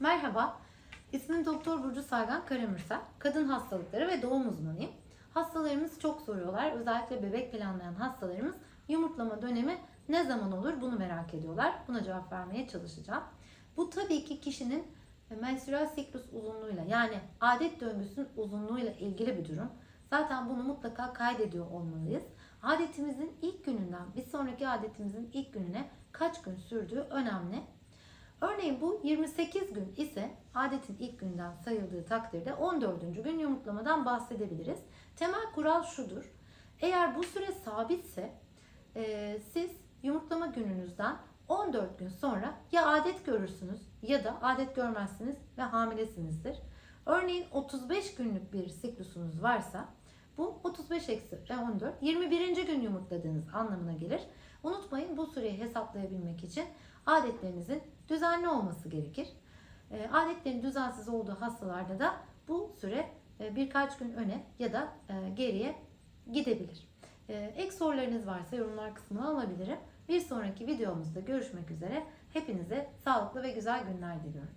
Merhaba, ismim Doktor Burcu Saygan Karamürsel. Kadın hastalıkları ve doğum uzmanıyım. Hastalarımız çok soruyorlar. Özellikle bebek planlayan hastalarımız yumurtlama dönemi ne zaman olur bunu merak ediyorlar. Buna cevap vermeye çalışacağım. Bu tabii ki kişinin menstrual siklus uzunluğuyla yani adet döngüsünün uzunluğuyla ilgili bir durum. Zaten bunu mutlaka kaydediyor olmalıyız. Adetimizin ilk gününden bir sonraki adetimizin ilk gününe kaç gün sürdüğü önemli. Örneğin bu 28 gün ise adetin ilk günden sayıldığı takdirde 14. gün yumurtlamadan bahsedebiliriz. Temel kural şudur. Eğer bu süre sabitse e, siz yumurtlama gününüzden 14 gün sonra ya adet görürsünüz ya da adet görmezsiniz ve hamilesinizdir. Örneğin 35 günlük bir siklusunuz varsa bu 35 eksi 14 21. gün yumurtladığınız anlamına gelir. Unutmayın bu süreyi hesaplayabilmek için adetlerinizin düzenli olması gerekir. E, Adetlerin düzensiz olduğu hastalarda da bu süre e, birkaç gün öne ya da e, geriye gidebilir. E, Ek sorularınız varsa yorumlar kısmına alabilirim. Bir sonraki videomuzda görüşmek üzere. Hepinize sağlıklı ve güzel günler diliyorum.